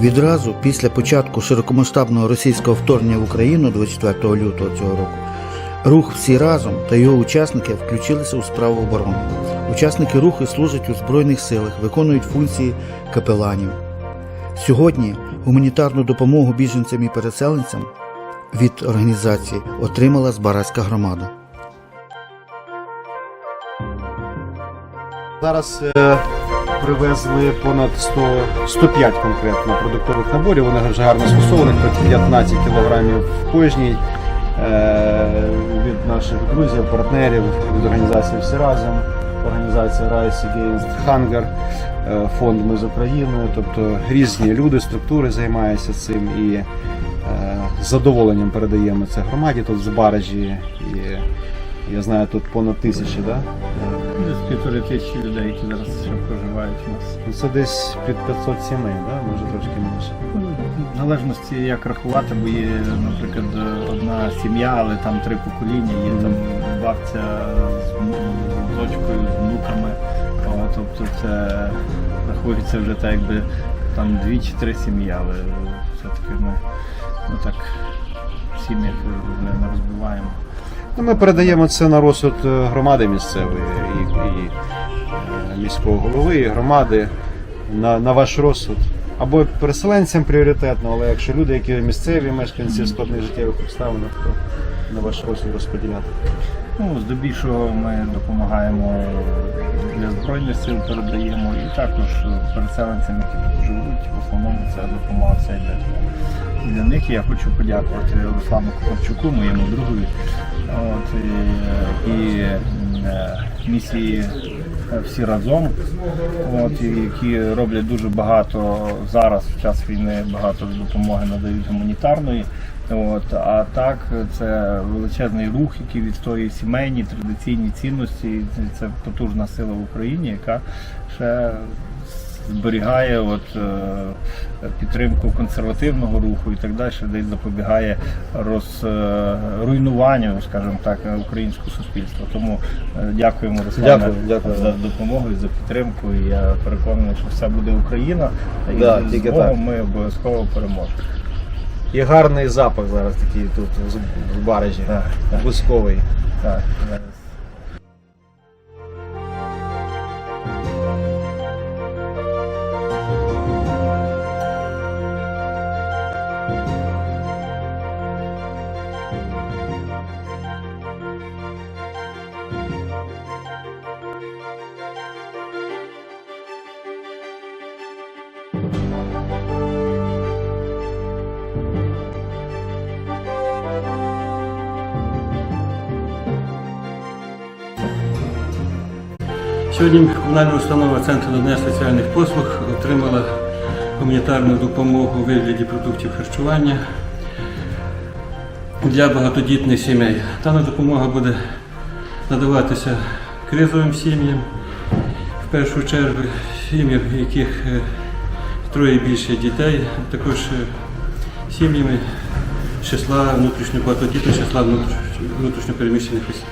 Відразу після початку широкомасштабного російського вторгнення в Україну 24 лютого цього року рух всі разом та його учасники включилися у справу оборони. Учасники руху служать у Збройних силах, виконують функції капеланів. Сьогодні гуманітарну допомогу біженцям і переселенцям від організації отримала Збаразька громада. Зараз е, привезли понад 100, 105 конкретно продуктових наборів. Вони вже гарно сфасовані, по 15 кілограмів кожній. Е, від наших друзів, партнерів, від організації «Всі разом», організація Rise Against Hunger, е, фонд Ми з Україною. Тобто різні люди, структури займаються цим і е, з задоволенням передаємо це громаді. Тут з баражі і я знаю, тут понад тисячі, да? Десь півтори тисячі людей, які зараз ще проживають у нас. Ну, Це десь під 500 сімей, да? може трошки менше. Ну, В залежності як рахувати, бо є, наприклад, одна сім'я, але там три покоління, є там бабця з дочкою, з внуками. О, тобто це рахується вже так, якби там дві чи три сім'ї, але все-таки ми ну, так в сім'ях не, не розбиваємо. Ну, ми передаємо це на розсуд е, громади місцевої і, і е, міського голови, і громади на, на ваш розсуд. Або переселенцям пріоритетно, але якщо люди, які місцеві мешканці складних життєвих обставинах, то на ваш розсуд розподіляти. Ну, здебільшого ми допомагаємо Збройних сил, передаємо і також переселенцям, які тут живуть. В основному це допомога все йде для них. Я хочу подякувати Руслану Кухарчуку, моєму другові. От, і, і е, місії всі разом, от, які роблять дуже багато зараз, в час війни, багато допомоги надають гуманітарної. От, а так, це величезний рух, який відстоює сімейні традиційні цінності. Це потужна сила в Україні, яка ще зберігає от, е, підтримку консервативного руху і так далі, десь запобігає роз, е, скажімо так, українського суспільства. Тому е, дякуємо Руслане Дякую, дякую. за допомогу і за підтримку. І я переконаний, що все буде Україна, і Да, з Богом так. ми обов'язково переможемо. І гарний запах зараз такий тут з- в баражі. Так, так. Бусковий. Так, е, Сьогодні комунальна установа Центр надання соціальних послуг отримала гуманітарну допомогу у вигляді продуктів харчування для багатодітних сімей. Дана допомога буде надаватися кризовим сім'ям, в першу чергу сім'ям, в яких е, троє більше дітей, також е, сім'ями числа внутрішньо багатодітних числа внутрішньо переміщених осіб.